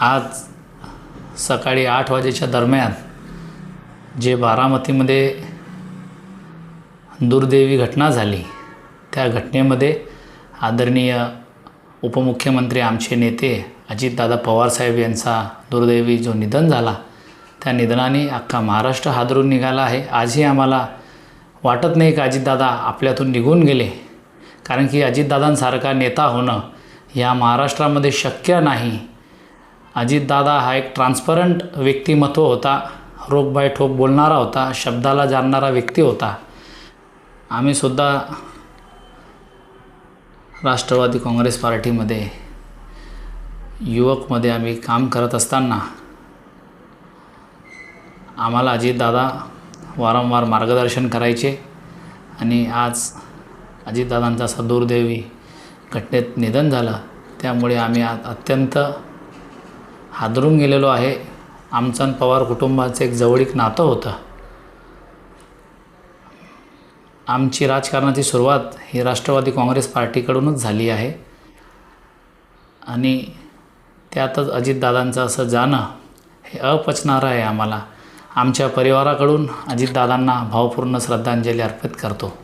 आज सकाळी आठ वाजेच्या दरम्यान जे बारामतीमध्ये दुर्दैवी घटना झाली त्या घटनेमध्ये आदरणीय उपमुख्यमंत्री आमचे नेते अजितदादा पवारसाहेब यांचा दुर्दैवी जो निधन झाला त्या निधनाने अख्खा महाराष्ट्र हादरून निघाला आहे. आजही आम्हाला वाटत नाही का अजितदादा आपल्यातून निघून गेले? कारण की अजितदादांसारखा नेता होणं या महाराष्ट्रामध्ये शक्य नाही. अजितदादा हा एक ट्रान्सपरंट व्यक्तिमत्व होता. रोख बाय ठोक बोलणारा होता. शब्दाला जाणणारा व्यक्ती होता. आम्हीसुद्धा राष्ट्रवादी काँग्रेस पार्टीमध्ये युवकमध्ये आम्ही काम करत असताना आम्हाला अजितदादा वारंवार मार्गदर्शन करायचे आणि आज अजितदादांचा असा दुर्दैवी घटनेत निधन झालं. त्यामुळे आम्ही आ अत्यंत हादरून गेलेलो आहे. आमचं आणि पवार कुटुंबाचं एक जवळीक नातं होतं. आमची राजकारणाची सुरुवात ही राष्ट्रवादी काँग्रेस पार्टीकडूनच झाली आहे. आणि त्यातच अजितदादांचं असं जाणं हे अपचणारं आहे आम्हाला. आमच्या परिवाराकडून अजितदादांना भावपूर्ण श्रद्धांजली अर्पित करतो.